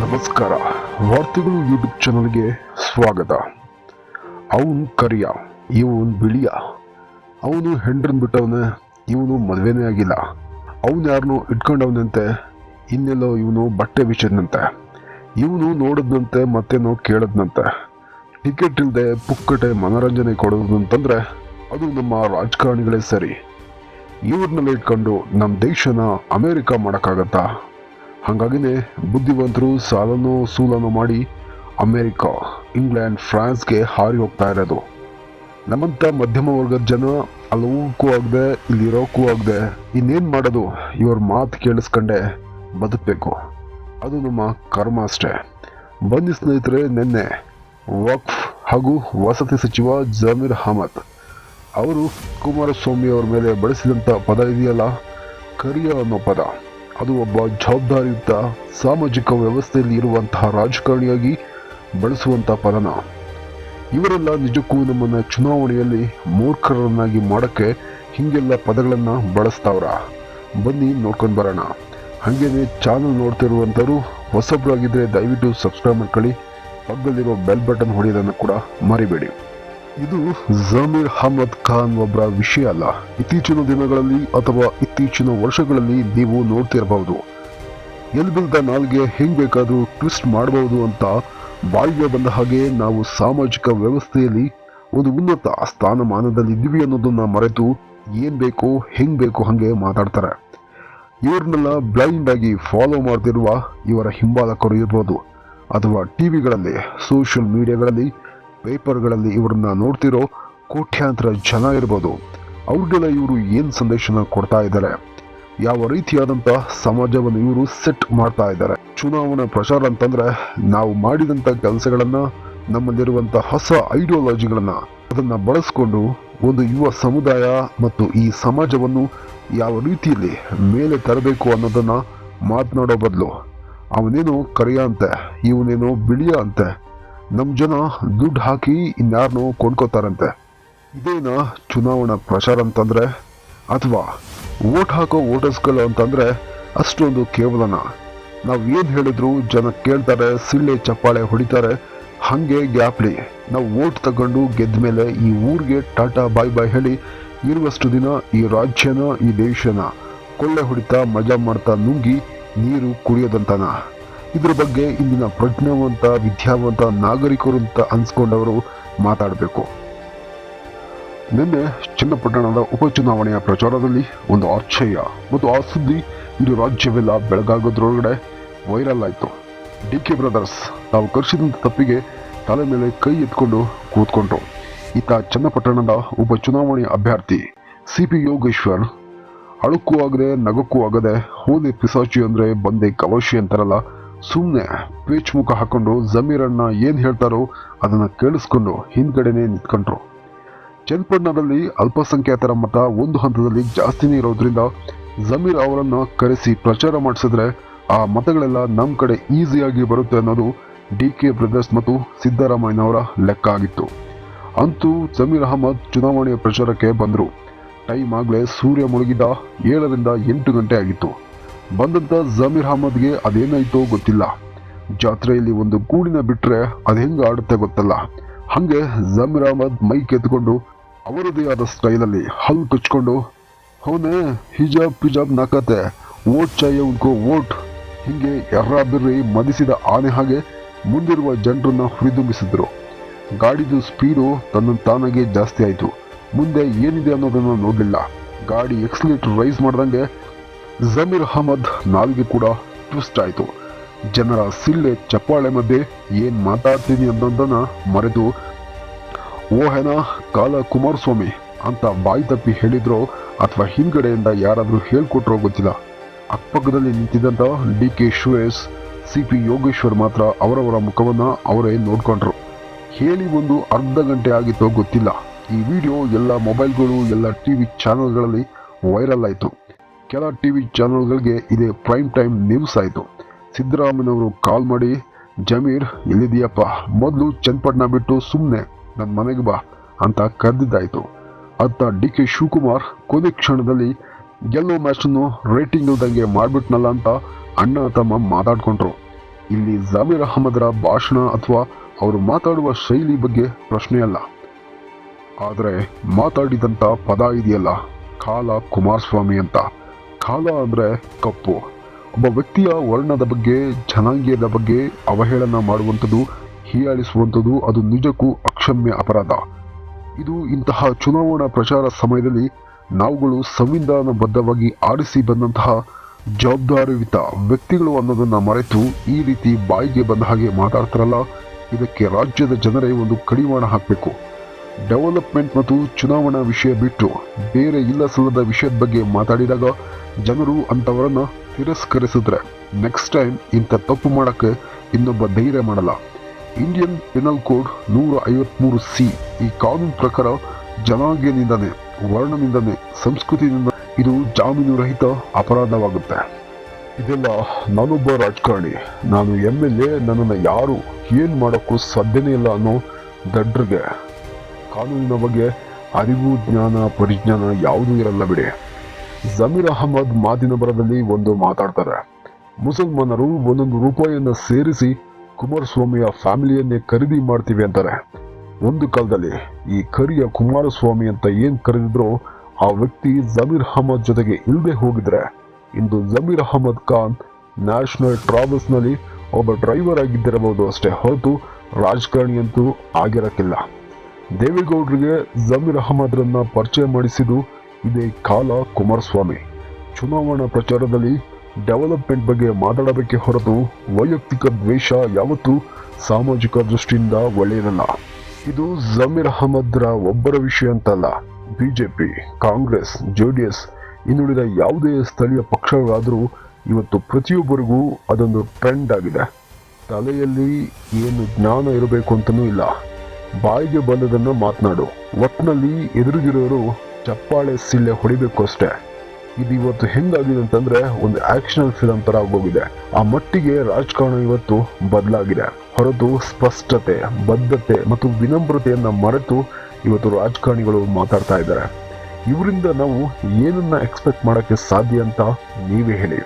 ನಮಸ್ಕಾರ. ವಾರ್ತೆಗಳು ಯೂಟ್ಯೂಬ್ ಚಾನಲ್ಗೆ ಸ್ವಾಗತ. ಅವನು ಕರಿಯ, ಇವನು ಬಿಳಿಯ. ಅವನು ಹೆಂಡ್ರನ್ ಬಿಟ್ಟವನೇ, ಇವನು ಮದುವೆನೇ ಆಗಿಲ್ಲ. ಅವನು ಯಾರನ್ನು ಇಟ್ಕೊಂಡವನಂತೆ, ಇನ್ನೆಲ್ಲೋ ಇವನು ಬಟ್ಟೆ ಬಿಚ್ಚಿದ್ನಂತೆ ಇವನು ನೋಡಿದ್ನಂತೆ, ಮತ್ತೇನೋ ಕೇಳದ್ನಂತೆ. ಟಿಕೆಟ್ ಇಲ್ಲದೆ ಪುಕ್ಕಟೆ ಮನೋರಂಜನೆ ಕೊಡೋದಂತಂದರೆ ಅದು ನಮ್ಮ ರಾಜಕಾರಣಿಗಳೇ ಸರಿ. ಇವ್ರನ್ನೆಲ್ಲ ಇಟ್ಕೊಂಡು ನಮ್ಮ ದೇಶನ ಅಮೇರಿಕಾ ಮಾಡೋಕ್ಕಾಗತ್ತಾ? ಹಾಗಾಗಿನೇ ಬುದ್ಧಿವಂತರು ಸಾಲನೋ ಸೂಲನೋ ಮಾಡಿ ಅಮೇರಿಕಾ, ಇಂಗ್ಲೆಂಡ್, ಫ್ರಾನ್ಸ್ಗೆ ಹಾರಿ ಹೋಗ್ತಾ ಇರೋದು. ನಮ್ಮಂಥ ಮಧ್ಯಮ ವರ್ಗದ ಜನ ಅಲ್ಲಿ ಆಗದೆ ಇಲ್ಲಿರೋಕ್ಕೂ ಆಗದೆ ಇನ್ನೇನು ಮಾಡೋದು? ಇವ್ರ ಮಾತು ಕೇಳಿಸ್ಕೊಂಡೆ ಬದುಕಬೇಕು. ಅದು ನಮ್ಮ ಕರ್ಮ ಅಷ್ಟೇ. ಬನ್ನಿ ಸ್ನೇಹಿತರೆ, ನಿನ್ನೆ ವಕ್ಫ್ ಹಾಗೂ ವಸತಿ ಸಚಿವ ಜಮೀರ್ ಅಹಮದ್ ಅವರು ಕುಮಾರಸ್ವಾಮಿ ಅವರ ಮೇಲೆ ಬಳಸಿದಂಥ ಪದ ಇದೆಯಲ್ಲ? ಕರಿಯ ಅನ್ನೋ ಪದ. ಅದು ಒಬ್ಬ ಜವಾಬ್ದಾರಿಯುತ ಸಾಮಾಜಿಕ ವ್ಯವಸ್ಥೆಯಲ್ಲಿ ಇರುವಂತಹ ರಾಜಕಾರಣಿಯಾಗಿ ಬಳಸುವಂಥ ಪದನ ಇವರೆಲ್ಲ ನಿಜಕ್ಕೂ ನಮ್ಮನ್ನ ಚುನಾವಣೆಯಲ್ಲಿ ಮೂರ್ಖರನ್ನಾಗಿ ಮಾಡಕ್ಕೆ ಹೀಗೆಲ್ಲ ಪದಗಳನ್ನು ಬಳಸ್ತಾವ್ರ. ಬನ್ನಿ ನೋಡ್ಕೊಂಡು ಬರೋಣ. ಹಾಗೇನೆ ಚಾನಲ್ ನೋಡ್ತಿರುವಂಥವ್ರು ಹೊಸಬ್ರಾಗಿದ್ದರೆ ದಯವಿಟ್ಟು ಸಬ್ಸ್ಕ್ರೈಬ್ ಮಾಡ್ಕೊಳ್ಳಿ. ಪಕ್ಕದಲ್ಲಿರೋ ಬೆಲ್ ಬಟನ್ ಹೊಡೆಯೋದನ್ನು ಕೂಡ ಮರಿಬೇಡಿ. ಇದು ಜಮೀರ್ ಅಹಮದ್ ಖಾನ್ ಒಬ್ಬರ ವಿಷಯ ಅಲ್ಲ. ಇತ್ತೀಚಿನ ದಿನಗಳಲ್ಲಿ ಅಥವಾ ಇತ್ತೀಚಿನ ವರ್ಷಗಳಲ್ಲಿ ನೀವು ನೋಡ್ತಿರಬಹುದು. ಎಲ್ಲಿ ಬಿಲ್ದ ನಾಲ್ಗೆ ಹೆಂಗ್ ಬೇಕಾದರೂ ಟ್ವಿಸ್ಟ್ ಮಾಡಬಹುದು ಅಂತ ಬಾಯಿಗೆ ಬಂದ ಹಾಗೆ ನಾವು ಸಾಮಾಜಿಕ ವ್ಯವಸ್ಥೆಯಲ್ಲಿ ಒಂದು ಉನ್ನತ ಸ್ಥಾನಮಾನದಲ್ಲಿ ಇದ್ವಿ ಅನ್ನೋದನ್ನ ಮರೆತು ಏನ್ ಬೇಕೋ, ಹೆಂಗ್ ಬೇಕೋ ಹಂಗೆ ಮಾತಾಡ್ತಾರೆ. ಇವ್ರನ್ನೆಲ್ಲ ಬ್ಲೈಂಡ್ ಆಗಿ ಫಾಲೋ ಮಾಡ್ತಿರುವ ಇವರ ಹಿಂಬಾಲಕರು ಇರ್ಬೋದು ಅಥವಾ ಟಿವಿಗಳಲ್ಲಿ, ಸೋಷಿಯಲ್ ಮೀಡಿಯಾಗಳಲ್ಲಿ ಪೇಪರ್ಗಳಲ್ಲಿ ಇವ್ರನ್ನ ನೋಡ್ತಿರೋ ಕೋಟ್ಯಾಂತರ ಜನ ಇರ್ಬೋದು. ಅವ್ರಿಗೆಲ್ಲ ಇವರು ಏನು ಸಂದೇಶನ ಕೊಡ್ತಾ ಇದ್ದಾರೆ? ಯಾವ ರೀತಿಯಾದಂಥ ಸಮಾಜವನ್ನು ಇವರು ಸೆಟ್ ಮಾಡ್ತಾ ಇದ್ದಾರೆ? ಚುನಾವಣಾ ಪ್ರಚಾರ ಅಂತಂದರೆ ನಾವು ಮಾಡಿದಂಥ ಕೆಲಸಗಳನ್ನು ನಮ್ಮಲ್ಲಿರುವಂಥ ಹೊಸ ಐಡಿಯಾಲಜಿಗಳನ್ನ ಅದನ್ನು ಬಳಸ್ಕೊಂಡು ಒಂದು ಯುವ ಸಮುದಾಯ ಮತ್ತು ಈ ಸಮಾಜವನ್ನು ಯಾವ ರೀತಿಯಲ್ಲಿ ಮೇಲೆ ತರಬೇಕು ಅನ್ನೋದನ್ನು ಮಾತನಾಡೋ ಬದಲು. ಅವನೇನು ಕರಿಯ ಅಂತೆ, ಇವನೇನು ಬಿಳಿಯ ಅಂತೆ ನಮ್ಮ ಜನ ದುಡ್ಡು ಹಾಕಿ ಇನ್ಯಾರನ್ನೋ ಕೊಂಡ್ಕೋತಾರಂತೆ. ಇದೇನ ಚುನಾವಣಾ ಪ್ರಚಾರ ಅಂತಂದರೆ, ಅಥವಾ ವೋಟ್ ಹಾಕೋ ವೋಟರ್ಸ್ಗಳು ಅಂತಂದರೆ ಅಷ್ಟೊಂದು ಕೇವಲನ. ನಾವು ಏನು ಹೇಳಿದ್ರು ಜನ ಕೇಳ್ತಾರೆ, ಸಿಳ್ಳೆ ಚಪ್ಪಾಳೆ ಹೊಡಿತಾರೆ, ಹಾಗೆ ಗ್ಯಾಪ್ಲಿ. ನಾವು ವೋಟ್ ತಗೊಂಡು ಗೆದ್ದ ಮೇಲೆ ಈ ಊರಿಗೆ ಟಾಟಾ ಬಾಯ್ ಬಾಯ್ ಹೇಳಿ ಇರುವಷ್ಟು ದಿನ ಈ ರಾಜ್ಯನ, ಈ ದೇಶನ ಕೊಳ್ಳೆ ಹೊಡಿತಾ ಮಜಾ ಮಾಡ್ತಾ ನುಂಗಿ ನೀರು ಕುಡಿಯೋದಂತನ. ಇದ್ರ ಬಗ್ಗೆ ಇಂದಿನ ಪ್ರಜ್ಞಾವಂತ, ವಿದ್ಯಾವಂತ ನಾಗರಿಕರು ಅಂತ ಅನ್ಸ್ಕೊಂಡವರು ಮಾತಾಡಬೇಕು. ನಿನ್ನೆ ಚನ್ನಪಟ್ಟಣದ ಉಪಚುನಾವಣೆಯ ಪ್ರಚಾರದಲ್ಲಿ ಒಂದು ಆಶ್ಚರ್ಯ ಮತ್ತು ಆ ಸುದ್ದಿ ಇಡೀ ರಾಜ್ಯವೆಲ್ಲ ಬೆಳಗಾಗೋದ್ರೊಳಗಡೆ ವೈರಲ್ ಆಯಿತು. ಡಿ ಕೆ ಬ್ರದರ್ಸ್, ತಾವು ಕರ್ಸಿದಂಥ ತಪ್ಪಿಗೆ ತಲೆ ಮೇಲೆ ಕೈ ಎತ್ಕೊಂಡು ಕೂತ್ಕೊಂಡ್ರು. ಈತ ಚನ್ನಪಟ್ಟಣದ ಉಪಚುನಾವಣೆ ಅಭ್ಯರ್ಥಿ ಸಿ ಪಿ ಯೋಗೇಶ್ವರ್. ಅಳುಕ್ಕೂ ಆಗದೆ ನಗಕ್ಕೂ ಆಗದೆ ಹೋಲಿ ಪಿಸಾಚಿ ಅಂದ್ರೆ ಬಂದೆ ಕವಶಿ ಅಂತಾರಲ್ಲ ಸುಮ್ಮನೆ ಪೇಚ್ ಮುಖ ಹಾಕೊಂಡು ಜಮೀರಣ್ಣ ಏನು ಹೇಳ್ತಾರೋ ಅದನ್ನ ಕೇಳಿಸ್ಕೊಂಡು ಹಿಂದ್ಗಡೆನೆ ನಿಂತ್ಕೊಂಡ್ರು. ಚನ್ನಪಟ್ಟಣದಲ್ಲಿ ಅಲ್ಪಸಂಖ್ಯಾತರ ಮತ ಒಂದು ಹಂತದಲ್ಲಿ ಜಾಸ್ತಿನೇ ಇರೋದ್ರಿಂದ ಜಮೀರ್ ಅವರನ್ನು ಕರೆಸಿ ಪ್ರಚಾರ ಮಾಡಿಸಿದ್ರೆ ಆ ಮತಗಳೆಲ್ಲ ನಮ್ಮ ಕಡೆ ಈಸಿಯಾಗಿ ಬರುತ್ತೆ ಅನ್ನೋದು ಡಿ ಕೆ ಬ್ರದರ್ಸ್ ಮತ್ತು ಸಿದ್ದರಾಮಯ್ಯನವರ ಲೆಕ್ಕ ಆಗಿತ್ತು. ಅಂತೂ ಜಮೀರ್ ಅಹಮದ್ ಚುನಾವಣೆಯ ಪ್ರಚಾರಕ್ಕೆ ಬಂದರು. ಟೈಮ್ ಆಗಲೇ ಸೂರ್ಯ ಮುಳುಗಿದ ಏಳರಿಂದ ಎಂಟು ಗಂಟೆ ಆಗಿತ್ತು. ಬಂದಂತ ಜಮೀರ್ ಅಹಮದ್ಗೆ ಅದೇನಾಯ್ತೋ ಗೊತ್ತಿಲ್ಲ. ಜಾತ್ರೆಯಲ್ಲಿ ಒಂದು ಕೂಡಿನ ಬಿಟ್ರೆ ಅದು ಹೆಂಗೆ ಆಡುತ್ತೆ ಗೊತ್ತಲ್ಲ. ಹಾಗೆ ಜಮೀರ್ ಅಹಮದ್ ಮೈಕ್ ಎತ್ಕೊಂಡು ಅವರದೇ ಆದ ಸ್ಟೈಲಲ್ಲಿ ಹಲ್ಲು ಕಚ್ಕೊಂಡು ಅವನೇ ಹಿಜಾಬ್, ಪಿಜಾಬ್ ನಾಕತೆ ಓಟ್ ಚಾಯ ಉಂಟು ಓಟ್ ಹಿಂಗೆ ಎರ್ರಾಬಿರ್ರಿ ಮದಿಸಿದ ಆನೆ ಹಾಗೆ ಮುಂದಿರುವ ಜನರನ್ನು ಹುರಿದುಂಬಿಸಿದ್ರು. ಗಾಡಿದು ಸ್ಪೀಡು ತನ್ನ ತಾನಾಗೆ ಜಾಸ್ತಿ ಆಯಿತು. ಮುಂದೆ ಏನಿದೆ ಅನ್ನೋದನ್ನು ನೋಡಲಿಲ್ಲ. ಗಾಡಿ ಎಕ್ಸಲೇಟರ್ ರೈಸ್ ಮಾಡ್ದಂಗೆ ಜಮೀರ್ ಅಹಮದ್ ನಾಲ್ಗೆ ಕೂಡ ಟ್ವಿಸ್ಟ್ ಆಯಿತು. ಜನರ ಸಿಳ್ಳೆ ಚಪ್ಪಾಳೆ ಮಧ್ಯೆ ಏನ್ ಮಾತಾಡ್ತೀನಿ ಅನ್ನೋದನ್ನು ಮರೆತು, ಓಹೆನ, ಕಾಲ ಕುಮಾರಸ್ವಾಮಿ ಅಂತ ಬಾಯಿ ತಪ್ಪಿ ಹೇಳಿದ್ರೋ ಅಥವಾ ಹಿಂದ್ಗಡೆಯಿಂದ ಯಾರಾದರೂ ಹೇಳ್ಕೊಟ್ರೋ ಗೊತ್ತಿಲ್ಲ. ಅಕ್ಕಪಕ್ಕದಲ್ಲಿ ನಿಂತಿದ್ದಂಥ D K Shivesh C P Yogeshwar ಮಾತ್ರ ಅವರವರ ಮುಖವನ್ನ ಅವರೇ ನೋಡ್ಕೊಂಡ್ರು. ಹೇಳಿ ಒಂದು ಅರ್ಧ ಗಂಟೆ ಆಗಿತ್ತೋ ಗೊತ್ತಿಲ್ಲ. ಈ ವಿಡಿಯೋ ಎಲ್ಲ ಮೊಬೈಲ್ಗಳು, ಎಲ್ಲ ಟಿವಿ ಚಾನಲ್ಗಳಲ್ಲಿ ವೈರಲ್ ಆಯಿತು. ಕೆಲ ಟಿ ವಿ ಚಾನಲ್ಗಳಿಗೆ ಇದೇ ಪ್ರೈಮ್ ಟೈಮ್ ನ್ಯೂಸ್ ಆಯಿತು. ಸಿದ್ದರಾಮಯ್ಯನವರು ಕಾಲ್ ಮಾಡಿ, ಜಮೀರ್ ಎಲ್ಲಿದೆಯಪ್ಪ ಮೊದಲು ಚನ್ನಪಟ್ಟಣ ಬಿಟ್ಟು ಸುಮ್ಮನೆ ನನ್ನ ಮನೆಗೆ ಬಾ ಅಂತ ಕರೆದಿದ್ದಾಯಿತು. ಅತ್ತ ಡಿ ಕೆ ಶಿವಕುಮಾರ್ ಕೊನೆ ಕ್ಷಣದಲ್ಲಿ ಗೆಲ್ಲೋ ಮ್ಯಾಚನ್ನು ರೇಟಿಂಗ್ ಇಲ್ದಂಗೆ ಮಾಡಿಬಿಟ್ನಲ್ಲ ಅಂತ ಅಣ್ಣ ತಮ್ಮ ಮಾತಾಡ್ಕೊಂಡ್ರು. ಇಲ್ಲಿ ಜಮೀರ್ ಅಹಮದರ ಭಾಷಣ ಅಥವಾ ಅವರು ಮಾತಾಡುವ ಶೈಲಿ ಬಗ್ಗೆ ಪ್ರಶ್ನೆ ಅಲ್ಲ. ಆದರೆ ಮಾತಾಡಿದಂಥ ಪದ ಇದೆಯಲ್ಲ, ಕಾಲ ಕುಮಾರಸ್ವಾಮಿ ಅಂತ. ಕಾಲ ಅಂದರೆ ಕಪ್ಪು. ಒಬ್ಬ ವ್ಯಕ್ತಿಯ ವರ್ಣದ ಬಗ್ಗೆ, ಜನಾಂಗೀಯದ ಬಗ್ಗೆ ಅವಹೇಳನ ಮಾಡುವಂಥದ್ದು, ಹೀಯಾಳಿಸುವಂಥದ್ದು ಅದು ನಿಜಕ್ಕೂ ಅಕ್ಷಮ್ಯ ಅಪರಾಧ. ಇದು ಇಂತಹ ಚುನಾವಣಾ ಪ್ರಚಾರ ಸಮಯದಲ್ಲಿ ನಾವುಗಳು ಸಂವಿಧಾನಬದ್ಧವಾಗಿ ಆರಿಸಿ ಬಂದಂತಹ ಜವಾಬ್ದಾರಿಯುತ ವ್ಯಕ್ತಿಗಳು ಅನ್ನೋದನ್ನು ಮರೆತು ಈ ರೀತಿ ಬಾಯಿಗೆ ಬಂದ ಹಾಗೆ ಮಾತಾಡ್ತಾರಲ್ಲ, ಇದಕ್ಕೆ ರಾಜ್ಯದ ಜನರೇ ಒಂದು ಕಡಿವಾಣ ಹಾಕಬೇಕು. ಡೆವಲಪ್ಮೆಂಟ್ ಮತ್ತು ಚುನಾವಣಾ ವಿಷಯ ಬಿಟ್ಟು ಬೇರೆ ಇಲ್ಲ ಸಲ್ಲದ ವಿಷಯದ ಬಗ್ಗೆ ಮಾತಾಡಿದಾಗ ಜನರು ಅಂಥವರನ್ನು ತಿರಸ್ಕರಿಸಿದ್ರೆ ನೆಕ್ಸ್ಟ್ ಟೈಮ್ ಇಂಥ ತಪ್ಪು ಮಾಡೋಕ್ಕೆ ಇನ್ನೊಬ್ಬ ಧೈರ್ಯ ಮಾಡಲ್ಲ. ಇಂಡಿಯನ್ ಪೆನಲ್ ಕೋಡ್ ನೂರ ಐವತ್ಮೂರು ಸಿ ಈ ಕಾನೂನು ಪ್ರಕಾರ ಜನಾಂಗೀಯ ವರ್ಣನಿಂದನೇ ಸಂಸ್ಕೃತಿಯಿಂದ ಇದು ಜಾಮೀನು ರಹಿತ ಅಪರಾಧವಾಗುತ್ತೆ. ಇದೆಲ್ಲ ನಾನೊಬ್ಬ ರಾಜಕಾರಣಿ, ನಾನು ಎಂ ಎಲ್ ಎ ನನ್ನನ್ನು ಯಾರು, ಏನು ಮಾಡೋಕ್ಕೂ ಸಾಧ್ಯನೇ ಇಲ್ಲ ಅನ್ನೋ ದಡ್ರಿಗೆ ಕಾನೂನಿನ ಬಗ್ಗೆ ಅರಿವು, ಜ್ಞಾನ, ಪರಿಜ್ಞಾನ ಯಾವುದೂ ಇರಲ್ಲ ಬಿಡಿ. ಜಮೀರ್ ಅಹಮದ್ ಮಾತಿನ ಬರದಲ್ಲಿ ಒಂದು ಮಾತಾಡ್ತಾರೆ. ಮುಸಲ್ಮಾನರು ಒಂದೊಂದು ರೂಪಾಯಿಯನ್ನು ಸೇರಿಸಿ ಕುಮಾರಸ್ವಾಮಿಯ ಫ್ಯಾಮಿಲಿಯನ್ನೇ ಖರೀದಿ ಮಾಡ್ತೀವಿ ಅಂತಾರೆ. ಒಂದು ಕಾಲದಲ್ಲಿ ಈ ಕರಿಯ ಕುಮಾರಸ್ವಾಮಿ ಅಂತ ಏನು ಕರೆದಿದ್ರು ಆ ವ್ಯಕ್ತಿ ಜಮೀರ್ ಅಹಮದ್ ಜೊತೆಗೆ ಇಲ್ಲದೆ ಹೋಗಿದ್ರೆ, ಇಂದು ಜಮೀರ್ ಅಹಮದ್ ಖಾನ್ ನ್ಯಾಷನಲ್ ಟ್ರಾವೆಲ್ಸ್ನಲ್ಲಿ ಒಬ್ಬ ಡ್ರೈವರ್ ಆಗಿದ್ದಿರಬಹುದು ಅಷ್ಟೇ ಹೊರತು ರಾಜಕಾರಣಿ ಅಂತೂ ಆಗಿರಕ್ಕಿಲ್ಲ. ದೇವೇಗೌಡರಿಗೆ ಜಮೀರ್ ಅಹಮದ್ರನ್ನ ಪರಿಚಯ ಮಾಡಿಸಿದ್ದು ಇದೇ ಕಾಲ ಕುಮಾರಸ್ವಾಮಿ. ಚುನಾವಣಾ ಪ್ರಚಾರದಲ್ಲಿ ಡೆವಲಪ್ಮೆಂಟ್ ಬಗ್ಗೆ ಮಾತಾಡಬೇಕೆ ಹೊರತು ವೈಯಕ್ತಿಕ ದ್ವೇಷ ಯಾವತ್ತೂ ಸಾಮಾಜಿಕ ದೃಷ್ಟಿಯಿಂದ ಒಳ್ಳೆಯದಲ್ಲ. ಇದು ಜಮೀರ್ ಅಹಮದ್ರ ಒಬ್ಬರ ವಿಷಯ ಅಂತಲ್ಲ. BJP, Congress J D S ಇನ್ನುಳಿದ ಯಾವುದೇ ಸ್ಥಳೀಯ ಪಕ್ಷಗಳಾದರೂ ಇವತ್ತು ಪ್ರತಿಯೊಬ್ಬರಿಗೂ ಅದೊಂದು ಟ್ರೆಂಡ್ ಆಗಿದೆ. ತಲೆಯಲ್ಲಿ ಏನು ಜ್ಞಾನ ಇರಬೇಕು ಅಂತಲೂ ಇಲ್ಲ. ಬಾಯಿಗೆ ಬಂದದನ್ನು ಮಾತನಾಡು. ಒಟ್ನಲ್ಲಿ ಎದುರಿಗಿರೋರು ಚಪ್ಪಾಳೆ ಸಿಳ್ಳೆ ಹೊಡಿಬೇಕು ಅಷ್ಟೇ. ಇದು ಇವತ್ತು ಹೆಂಗಾಗಿದೆ ಅಂತಂದ್ರೆ ಒಂದು ಆಕ್ಷನ್ ಫಿಲಂ ತರ ಆಗೋಗಿದೆ. ಆ ಮಟ್ಟಿಗೆ ರಾಜಕಾರಣ ಇವತ್ತು ಬದಲಾಗಿದೆ. ಹೊರತು ಸ್ಪಷ್ಟತೆ, ಬದ್ಧತೆ ಮತ್ತು ವಿನಮ್ರತೆಯನ್ನ ಮರೆತು ಇವತ್ತು ರಾಜಕಾರಣಿಗಳು ಮಾತಾಡ್ತಾ ಇದ್ದಾರೆ. ಇವರಿಂದ ನಾವು ಏನನ್ನ ಎಕ್ಸ್ಪೆಕ್ಟ್ ಮಾಡೋಕ್ಕೆ ಸಾಧ್ಯ ಅಂತ ನೀವೇ ಹೇಳಿ.